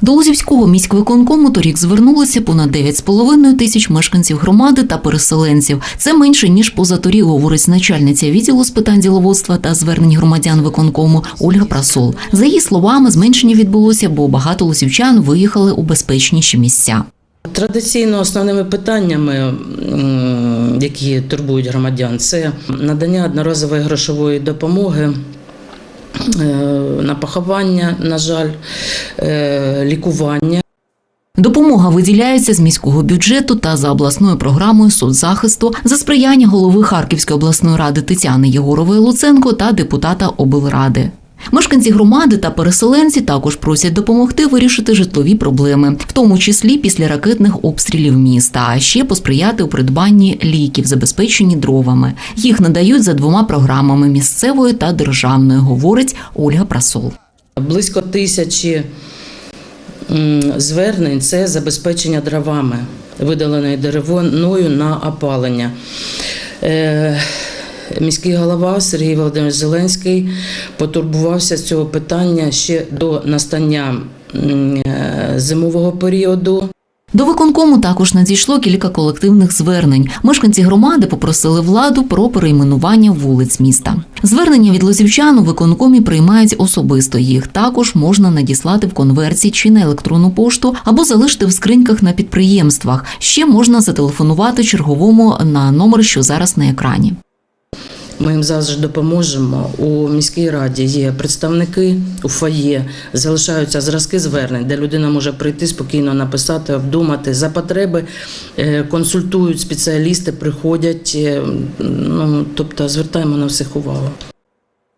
До Лозівського міськвиконкому торік звернулося понад 9,5 тисяч мешканців громади та переселенців. Це менше ніж позаторік, говорить начальниця відділу з питань діловодства та звернень громадян виконкому Ольга Прасол. За її словами, зменшення відбулося, бо багато лозівчан виїхали у безпечніші місця. Традиційно основними питаннями, які турбують громадян, це надання одноразової грошової допомоги. Е, На поховання, на жаль, е, лікування. Допомога виділяється з міського бюджету та за обласною програмою соцзахисту за сприяння голови Харківської обласної ради Тетяни Єгорової Луценко та депутата облради. Мешканці громади та переселенці також просять допомогти вирішити житлові проблеми, в тому числі після ракетних обстрілів міста, а ще посприяти у придбанні ліків, забезпечені дровами. Їх надають за двома програмами місцевої та державної, говорить Ольга Прасол. Близько тисячі звернень це забезпечення дровами, видаленою деревиною на опалення. Міський голова Сергій Володимирович Зеленський потурбувався з цього питання ще до настання е, зимового періоду. До виконкому також надійшло кілька колективних звернень. Мешканці громади попросили владу про перейменування вулиць міста. Звернення від лозівчан у виконкомі приймають особисто. Їх також можна надіслати в конверсії чи на електронну пошту або залишити в скриньках на підприємствах. Ще можна зателефонувати черговому на номер, що зараз на екрані. Ми їм завжди допоможемо. У міській раді є представники у фоє, залишаються зразки звернень, де людина може прийти спокійно написати, обдумати за потреби, е, консультують спеціалісти, приходять. е, Ну тобто звертаємо на всіх увагу.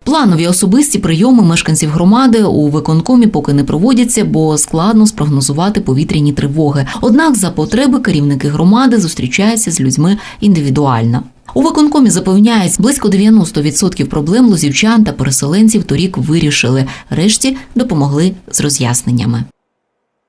Планові особисті прийоми мешканців громади у виконкомі поки не проводяться, бо складно спрогнозувати повітряні тривоги. Однак за потреби керівники громади зустрічаються з людьми індивідуально. У виконкомі запевняють, близько 90% проблем лозівчан та переселенців торік вирішили. Решті допомогли з роз'ясненнями.